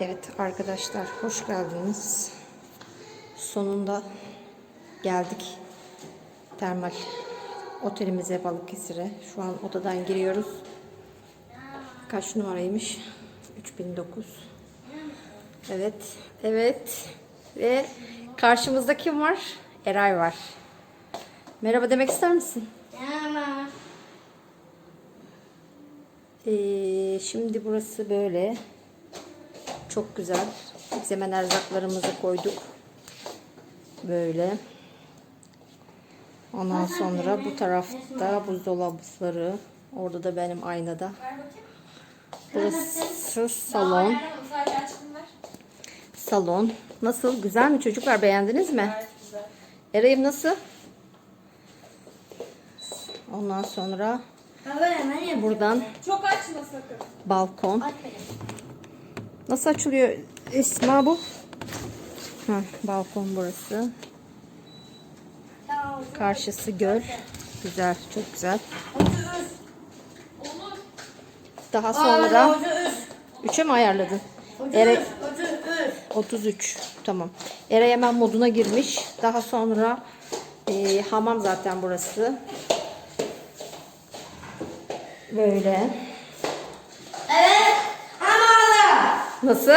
Evet arkadaşlar hoş geldiniz. Sonunda geldik termal otelimize Balıkesir'e. Şu an odadan giriyoruz. Kaç numaraymış? 3009. Evet, evet. Ve karşımızda kim var? Eray var. Merhaba demek ister misin? Ama Ee, şimdi burası böyle. Çok güzel. Biz hemen erzaklarımızı koyduk. Böyle. Ondan sonra bu tarafta buzdolapları. Orada da benim aynada. Burası salon. Salon. Nasıl? Güzel mi çocuklar? Beğendiniz mi? Eray'ım nasıl? Ondan sonra buradan Çok açma sakın. balkon. Nasıl açılıyor Esma bu? Ha, balkon burası. Karşısı göl. Güzel, çok güzel. Daha sonra 3'e mi ayarladın? Eray 33. Tamam. Eray hemen moduna girmiş. Daha sonra e, hamam zaten burası. Böyle. Evet. Nasıl?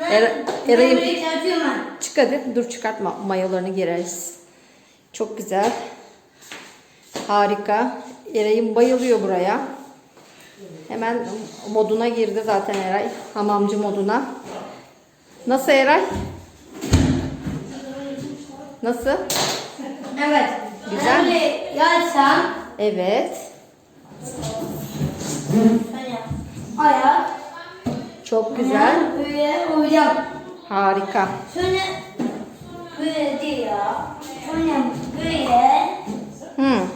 Era- Eray'ım. Çık hadi. Dur çıkartma. Mayolarını gireriz. Çok güzel. Harika. Eray'ım bayılıyor buraya. Hemen moduna girdi zaten Eray. Hamamcı moduna. Nasıl Eray? Nasıl? Evet. Güzel. Böyle yatsam. Evet. Ayak. Çok güzel. Böyle uyuyacağım. Harika. Sonra böyle değil ya. Sonra böyle. Uyuyacağım.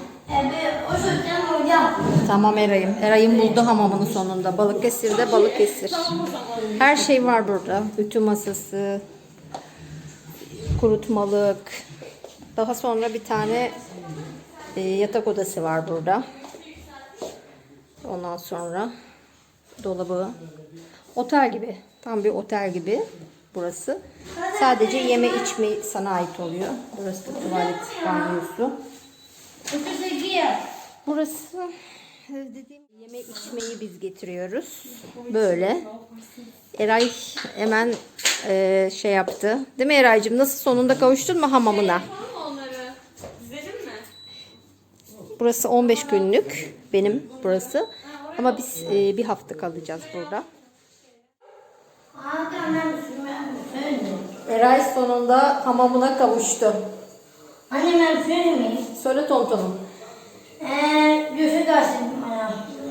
Tamam Eray'ım. Eray'ım buldu hamamını sonunda. Balıkesir'de Balıkesir. Her şey var burada. Ütü masası, kurutmalık. Daha sonra bir tane e, yatak odası var burada. Ondan sonra dolabı. Otel gibi. Tam bir otel gibi burası. Sadece yeme içme sana ait oluyor. Burası da tuvalet banyosu. Burası dediğim yeme içmeyi biz getiriyoruz. Böyle. Eray hemen e, şey yaptı. Değil mi Eraycığım? Nasıl sonunda kavuştun mu hamamına? Burası 15 günlük benim burası. Ama biz e, bir hafta kalacağız burada. Eray sonunda hamamına kavuştu. Anne ben söyleyeyim. Söyle tontonum. Eee göğsü dersin bana.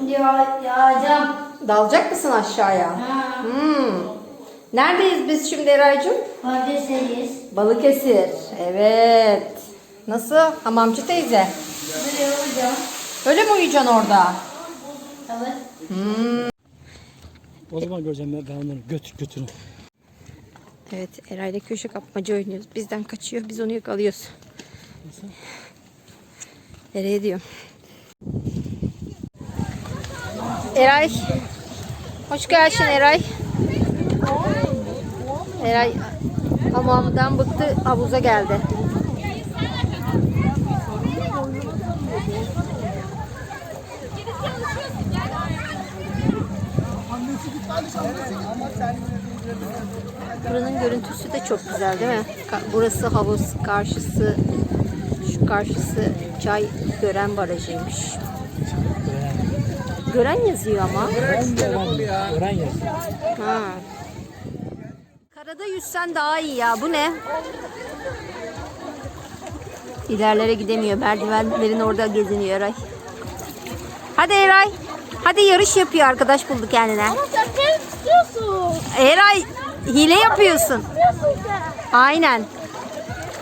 Ya, yağacağım. Dalacak mısın aşağıya? Ha. Hmm. Neredeyiz biz şimdi Eraycığım? Patateseyiz. Balıkesir. Evet. Nasıl? Hamamcı teyze. Böyle olacağım. Öyle mi uyuyacaksın orada? Evet. O zaman göreceğim ben, ben onları götür götürün. Evet Eray'la köşe kapmaca oynuyoruz. Bizden kaçıyor. Biz onu yakalıyoruz. Nereye diyor? Eray. Hoş geldin Eray. Eray hamamdan bıktı. Havuza geldi. Buranın görüntüsü de çok güzel değil mi? Burası havuz, karşısı şu karşısı çay gören barajıymış. Gören yazıyor ama. Öğren ya. Ha. Karada yüzsen daha iyi ya. Bu ne? İlerlere gidemiyor. Merdivenlerin orada geziniyor Eray. Hadi Eray. Hadi yarış yapıyor arkadaş buldu kendine. Ama sen beni tutuyorsun. Eray hile yapıyorsun. Aynen.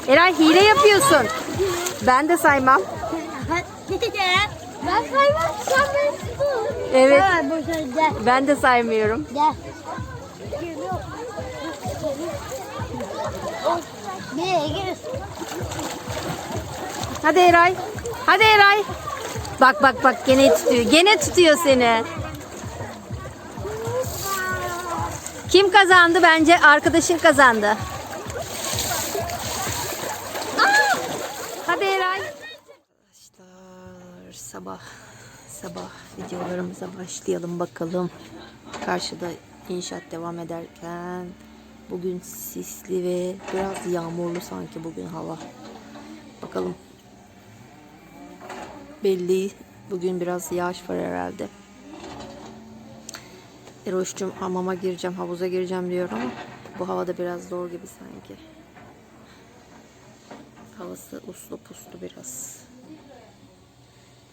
Eray hile yapıyorsun. Ben de saymam. ben saymam sen beni. Evet. Ben de saymıyorum. Gel. Hadi Eray. Hadi Eray. Bak bak bak gene tutuyor. Gene tutuyor seni. Kim kazandı? Bence arkadaşın kazandı. Hadi Eray. Arkadaşlar sabah sabah videolarımıza başlayalım bakalım. Karşıda inşaat devam ederken bugün sisli ve biraz yağmurlu sanki bugün hava. Bakalım. Belli bugün biraz yağış var herhalde. Eroş'cum hamama gireceğim, havuza gireceğim diyor ama bu havada biraz zor gibi sanki. Havası uslu puslu biraz.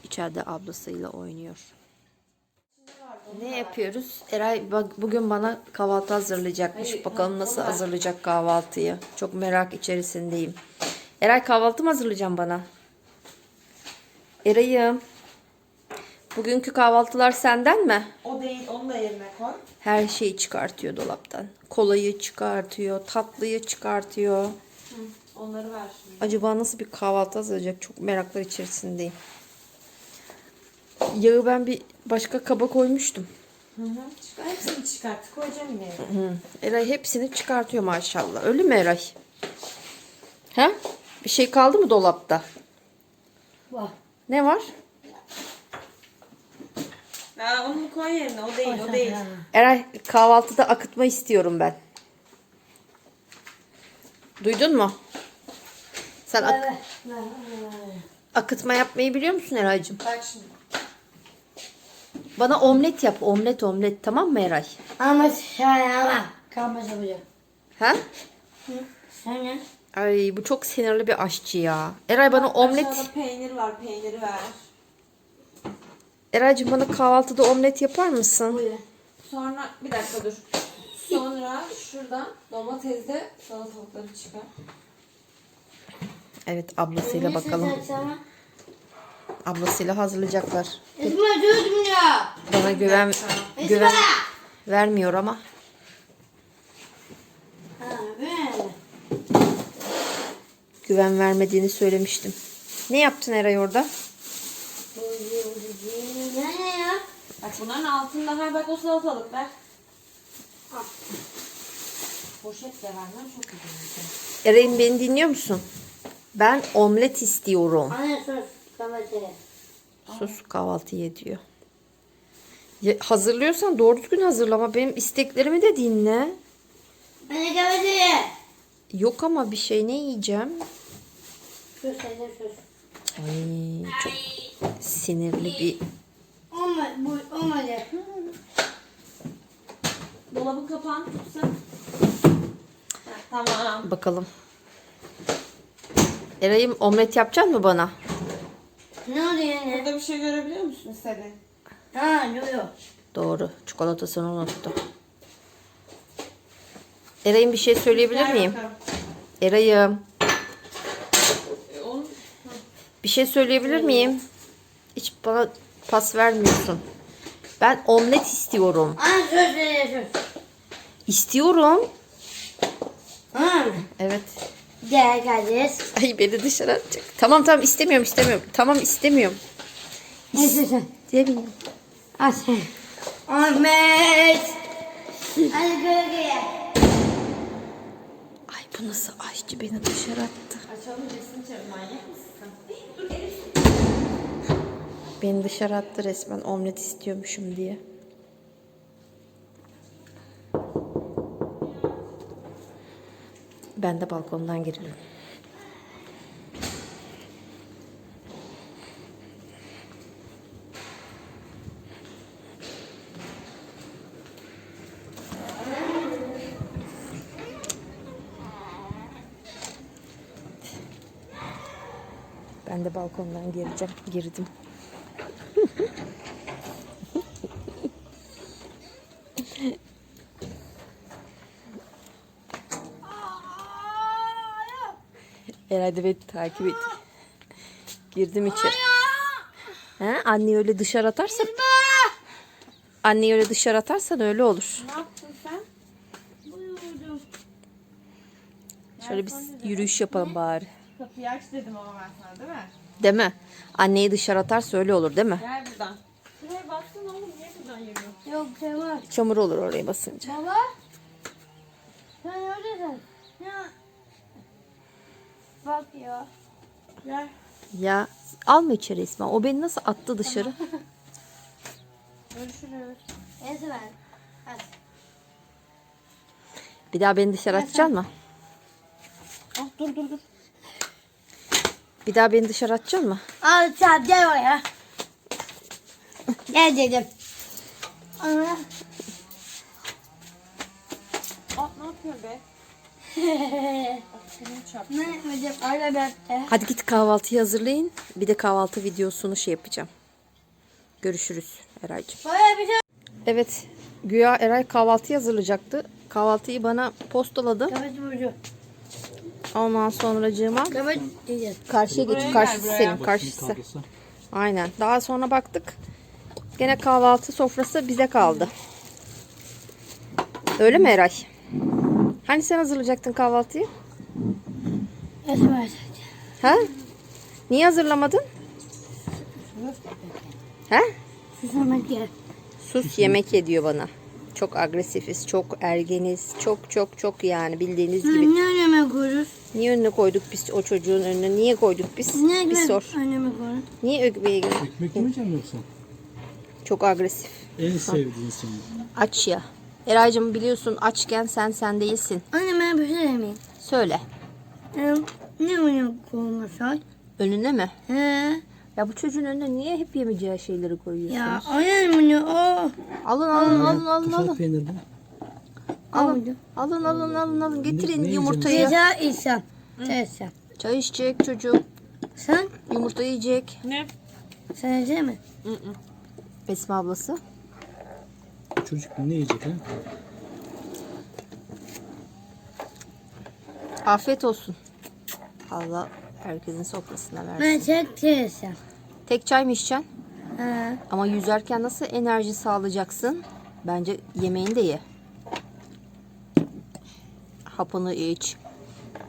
İçeride ablasıyla oynuyor. Ne yapıyoruz? Eray bak bugün bana kahvaltı hazırlayacakmış. Bakalım nasıl hazırlayacak kahvaltıyı. Çok merak içerisindeyim. Eray kahvaltı mı hazırlayacağım bana? Eray'ım. Bugünkü kahvaltılar senden mi? O değil, onu da yerine koy. Her şeyi çıkartıyor dolaptan. Kolayı çıkartıyor, tatlıyı çıkartıyor. Onları ver şimdi. Acaba nasıl bir kahvaltı hazırlayacak? Çok meraklar içerisindeyim. Yağı ben bir başka kaba koymuştum. Hı hı. Çıkar, hepsini çıkart. Koyacağım yine. Hı. Eray hepsini çıkartıyor maşallah. Öyle mi Eray? Ha? Bir şey kaldı mı dolapta? Var. Ne var? Ha, onu koy yerine. O değil, o değil. Eray kahvaltıda akıtma istiyorum ben. Duydun mu? Sen ak- akıtma yapmayı biliyor musun Eray'cığım? Bak şimdi. Bana omlet yap. Omlet omlet tamam mı Eray? Ama sen ama. Kalmaz yapacağım. Ha? Sen ne? Ay bu çok sinirli bir aşçı ya. Eray bana omlet... Aşağıda peynir var, peyniri ver. Eray'cığım bana kahvaltıda omlet yapar mısın? Buyur. Sonra, bir dakika dur. Sonra şuradan domatesle salatalıkları çıkar. Evet ablasıyla bakalım. Ablasıyla hazırlayacaklar. İsmail durdum ya. Bana güven güven vermiyor ama. Böyle. Güven vermediğini söylemiştim. Ne yaptın Eray orada? Ne ne ya? Bak bunların altında ha bak o salatalık ver. Poşet de vermem çok güzel. Eray'ım beni dinliyor musun? Ben omlet istiyorum. Anne sus. Kapatı. Sus kahvaltı ye diyor. Ya, hazırlıyorsan doğru düzgün hazırlama. Benim isteklerimi de dinle. Anne kapatı. Yok ama bir şey ne yiyeceğim? Sen de sus. Ay çok sinirli bir Olmadı. Bu olmadı. Dolabın kapağını tutsan. Ha, tamam. bakalım. Eray'ım omlet yapacaksın mı bana? Ne oldu yani? Burada bir şey görebiliyor musun istediğin? Ha duruyor. Doğru. Çikolatasını unuttum. Eray'ım bir şey söyleyebilir miyim? bakalım. Eray'ım E, bir şey söyleyebilir miyim? Hiç bana pas vermiyorsun. Ben omlet istiyorum. Sen de sus. İstiyorum. Evet. Gel kardeş. Ay beni dışarı atacak. Tamam tamam istemiyorum istemiyorum. Tamam istemiyorum. Ne susun? İstemiyorum. Aç. Ahmet. Hadi gölgeye. Bu nasıl aşçı beni dışarı attı. açalım resim çevir manyak mısın? Dur. Beni dışarı attı resmen omlet istiyormuşum diye. Ben de balkondan giriyorum. Ben de balkondan gireceğim. Girdim. Herhalde beni takip et. Girdim içeri. Ha, anne öyle dışarı atarsan. Anne öyle dışarı atarsan öyle olur. Ne yaptın sen? Şöyle bir yürüyüş yapalım bari. Kapıyı aç dedim ama ben sana değil mi? Değil mi? Anneyi dışarı atarsa öyle olur değil mi? Gel buradan. Şuraya baksana oğlum niye buradan yürüyorsun? Yok şey var. Çamur olur oraya basınca. Baba. Sen oradasın. Ya. Bak ya. Gel. Ya alma içeri İsmail. O beni nasıl attı dışarı? Görüşürüz. Neyse ben. Hadi. Bir daha beni dışarı atacaksın mı? Ah dur dur dur. Bir daha beni dışarı atacaksın mı? Al sen gel oraya. Gel dedim. Ana. Ne be? Ne hocam? Öyle ben. Hadi git kahvaltıyı hazırlayın. Bir de kahvaltı videosunu şey yapacağım. Görüşürüz Eraycığım. Bir şey. Evet. Güya Eray kahvaltı hazırlayacaktı. Kahvaltıyı bana postaladı. Burcu. Ondan sonracığıma karşıya geç. Karşısı senin. Karşısı. Aynen. Daha sonra baktık. Gene kahvaltı sofrası bize kaldı. Öyle mi Eray? Hani sen hazırlayacaktın kahvaltıyı? Ha? Niye hazırlamadın? Ha? Sus yemek ye diyor bana. Çok agresifiz, çok ergeniz, çok çok çok yani bildiğiniz gibi. Ne öneme koyuruz? Niye önüne koyduk biz o çocuğun önüne? Niye koyduk biz? Ne Bir sor. öneme koyuruz? Niye ögbeye gidiyor? Ekmek yemeyecek misin yoksa? Çok agresif. En sevdiğin senin. Aç ya. Eraycığım biliyorsun açken sen sen değilsin. Anne ben bir şey demeyeyim. Söyle. Ee, Ne öneme koymasak? Önüne mi? He. Ya bu çocuğun önüne niye hep yemeyeceği şeyleri koyuyorsunuz? Ya anne bunu o. Alın alın alın alın Kaşar alın. peynirden. Alın alın alın alın alın. Getirin ne yumurtayı. Ceza isem. Teyze. Çay içecek çocuk. Sen? Yumurta yiyecek. Ne? Sen yiyecek mi? Esma ablası. Çocuk ne yiyecek ha? Afiyet olsun. Allah herkesin sofrasına versin. Ben tek teyze. Tek çay mı içeceksin? He. Ama yüzerken nasıl enerji sağlayacaksın? Bence yemeğini de ye. Hapını iç.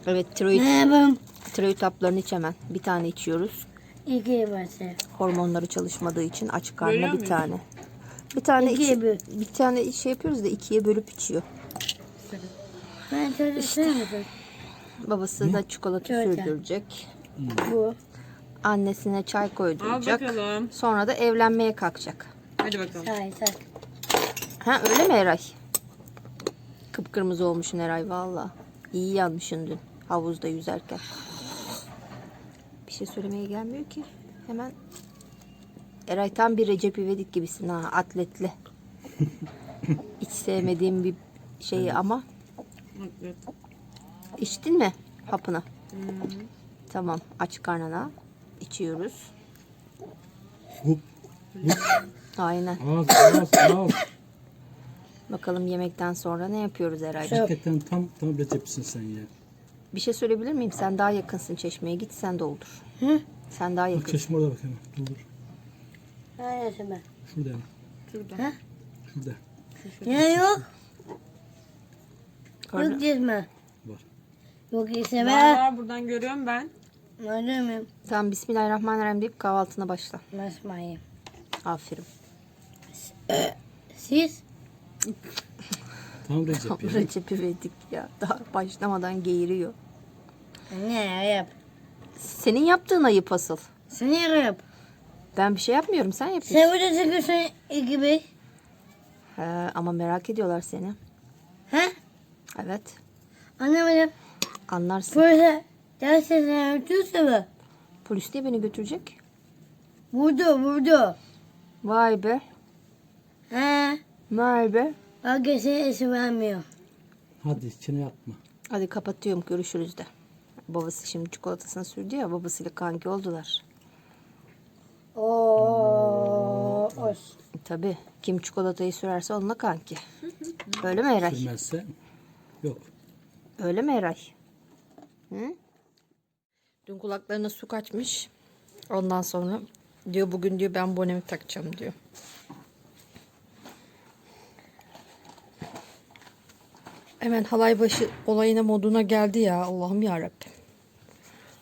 Evet tiroid, Ne ben? tiroid haplarını iç hemen. Bir tane içiyoruz. İki bası. Hormonları çalışmadığı için aç karnına Görüyor bir tane. Bir tane İkiye içi- böl. bir tane şey yapıyoruz da ikiye bölüp içiyor. Ben çocuk sevmedim. Babası da çikolata Çikolata. sürdürecek. Bu. Annesine çay Al koyduracak. bakalım. Sonra da evlenmeye kalkacak. Hadi bakalım. Say say. Ha öyle mi Eray? Kıpkırmızı olmuşsun Eray valla. İyi yanmışsın dün havuzda yüzerken. Bir şey söylemeye gelmiyor ki. Hemen Eray tam bir Recep İvedik gibisin ha atletli. Hiç sevmediğim bir şey ama Evet. içtin mi hapını? Tamam aç karnına içiyoruz. Hup. Aynen. Ağız ağız ağız. Bakalım yemekten sonra ne yapıyoruz Eray'cığım? Hakikaten tam tam recepsin sen ya. Bir şey söyleyebilir miyim? Sen daha yakınsın çeşmeye. Git sen doldur. Hı? Sen daha Bak yakın. çeşme orada bak hemen. Dur dur. Neredesin ben? Şurada hemen. Şurada. Ha? Şurada. Ne yok? Karnı- Yok dizme. Var. Yok ise Var ben. var buradan görüyorum ben. Öyle mi? Tamam Bismillahirrahmanirrahim deyip kahvaltına başla. Basmayayım. Aferin. Siz? Tam Recep ya. Recep İvedik ya. Daha başlamadan geğiriyor. Ne yap? Senin yaptığın ayıp asıl. Sen yap. Ben bir şey yapmıyorum. Sen yapıyorsun. Sen burada çıkıyorsun gibi. He, ama merak ediyorlar seni. He? Evet. Anlamadım. Anlarsın. Burada gerçekten ötüyorsa mı? Polis niye beni götürecek? Vurdu vurdu. Vay be. He. Vay be. Bak eşi vermiyor. Hadi içine yapma. Hadi kapatıyorum. Görüşürüz de. Babası şimdi çikolatasını sürdü ya. Babasıyla kanki oldular. Oo, os. Tabii. Kim çikolatayı sürerse onunla kanki. Öyle mi Eray? Sürmezse yok. Öyle mi Eray? Hı? Dün kulaklarına su kaçmış. Ondan sonra diyor bugün diyor ben bonemi takacağım diyor. Hemen halay başı olayına moduna geldi ya Allah'ım ya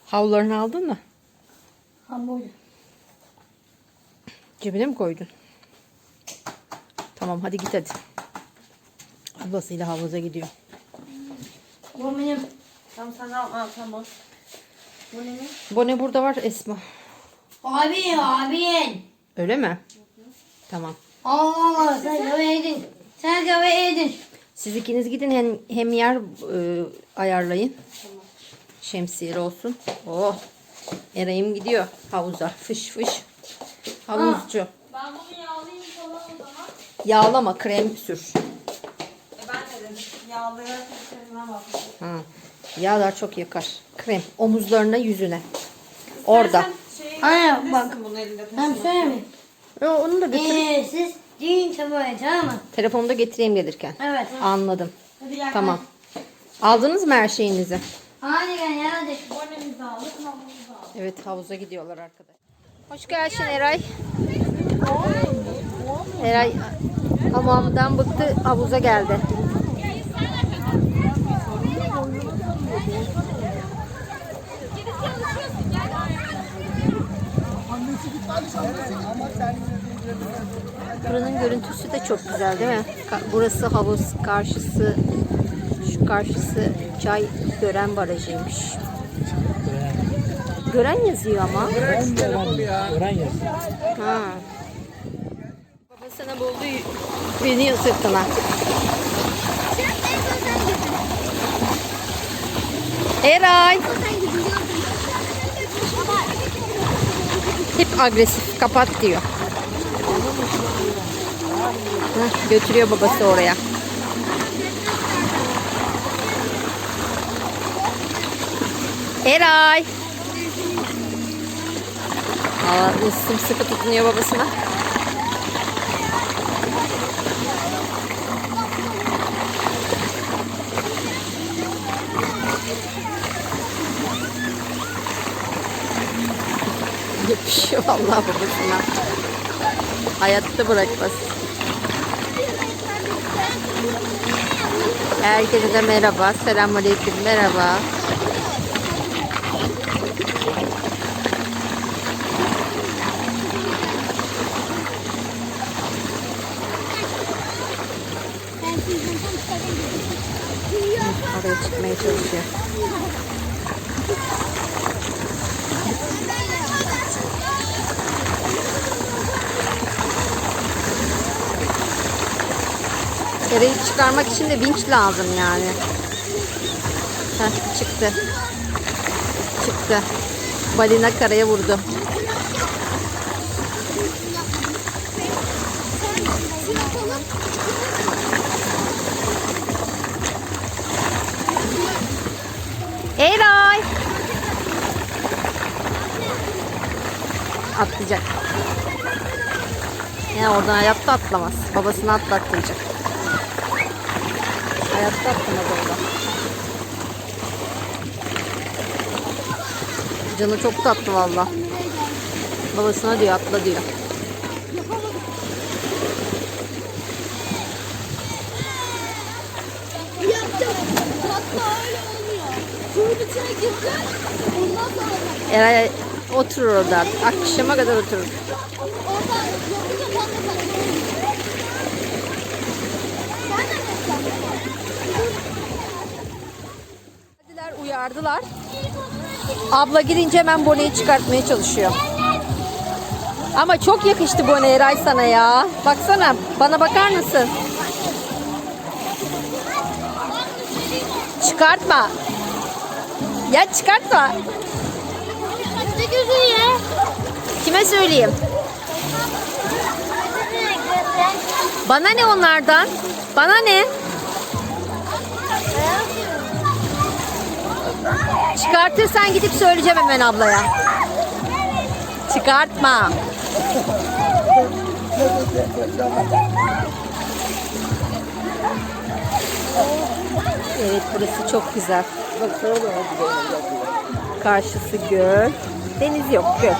Havlularını aldın mı? Hamur. Cebine mi koydun? Tamam hadi git hadi. Ablasıyla havuza gidiyor. Bu benim. Tamam sen de al tamam. Bu ne? Bone burada var Esma. Abi abin. Öyle mi? Tamam. Allah sen kahve yedin. Sen yedin. Siz ikiniz gidin hem, hem yer e, ayarlayın. Şemsiyeli olsun. Oh. Eray'ım gidiyor havuza. Fış fış. Havuzcu. Ben bunu yağlayayım falan o zaman. Yağlama krem sür. E ben de dedim. Yağlayarak kendime bakmışım. Ha. Yağlar çok yakar. Krem. Omuzlarına yüzüne. Orada. Şey, Aynen, bak. Bunu elinde Ben taşımak. söyleyeyim. Yo, onu da götür. Ee, siz deyin tabii tamam mı? Telefonda getireyim gelirken. Evet. Anladım. Hadi. Tamam. Aldınız mı her şeyinizi? Hadi gel hadi. Bonemizi aldık, havlumuzu aldık. Evet havuza gidiyorlar arkadaş. Hoş geldin Eray. Eray hamamdan bıktı havuza geldi. Buranın görüntüsü de çok güzel değil mi? Burası havuz, karşısı şu karşısı çay gören barajıymış. Gören yazıyor ama. Öğren yazıyor. Ha. Baba sana buldu biniyor sırtına. Eray. Hep agresif. Kapat diyor. Götürüyor babası oraya. Eray. Aa, sıkı tutunuyor babasına. Vallahi babasına. Hayatta bırakmaz. Herkese de merhaba. Selamünaleyküm. Merhaba. Oraya çıkmaya çalışıyor. Dereyi çıkarmak için de vinç lazım yani. Heh, çıktı. Çıktı. Balina karaya vurdu. Eray. Atlayacak. Ya oradan hayatta atlamaz. Babasını atlattıracak. Hayatta atlamaz orada. Canı çok tatlı valla. Babasına diyor atla diyor. Eray oturur orada. Akşama kadar oturur. oradan yapınca ben de kaçıyorum. Sen de mi yapacaksın? Uyardılar. Abla girince hemen boneyi çıkartmaya çalışıyor. Ama çok yakıştı bone Eray sana ya. Baksana bana bakar mısın? Çıkartma. Ya çıkartma. Kime söyleyeyim? Bana ne onlardan? Bana ne? Çıkartırsan gidip söyleyeceğim hemen ablaya. Çıkartma. Evet burası çok güzel. Karşısı göl. Deniz yok göl.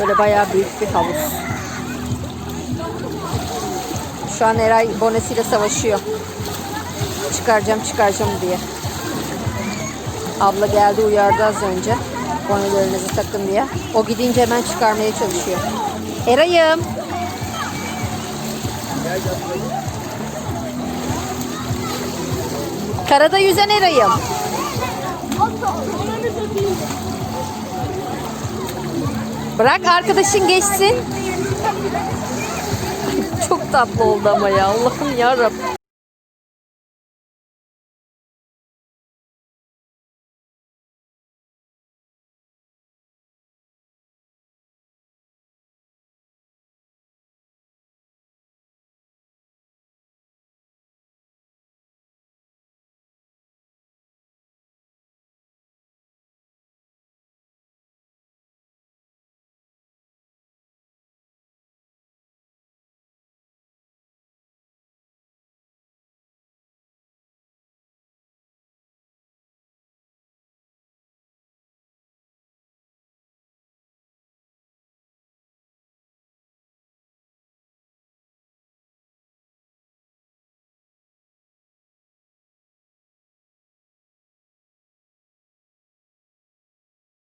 Böyle bayağı büyük bir havuz. Şu an Eray bonesiyle savaşıyor. Çıkaracağım çıkaracağım diye. Abla geldi uyardı az önce. Bonelerinizi takın diye. O gidince hemen çıkarmaya çalışıyor. Eray'ım. Karada yüzen Eray'ım. Bırak arkadaşın geçsin. Çok tatlı oldu ama ya. Allah'ım ya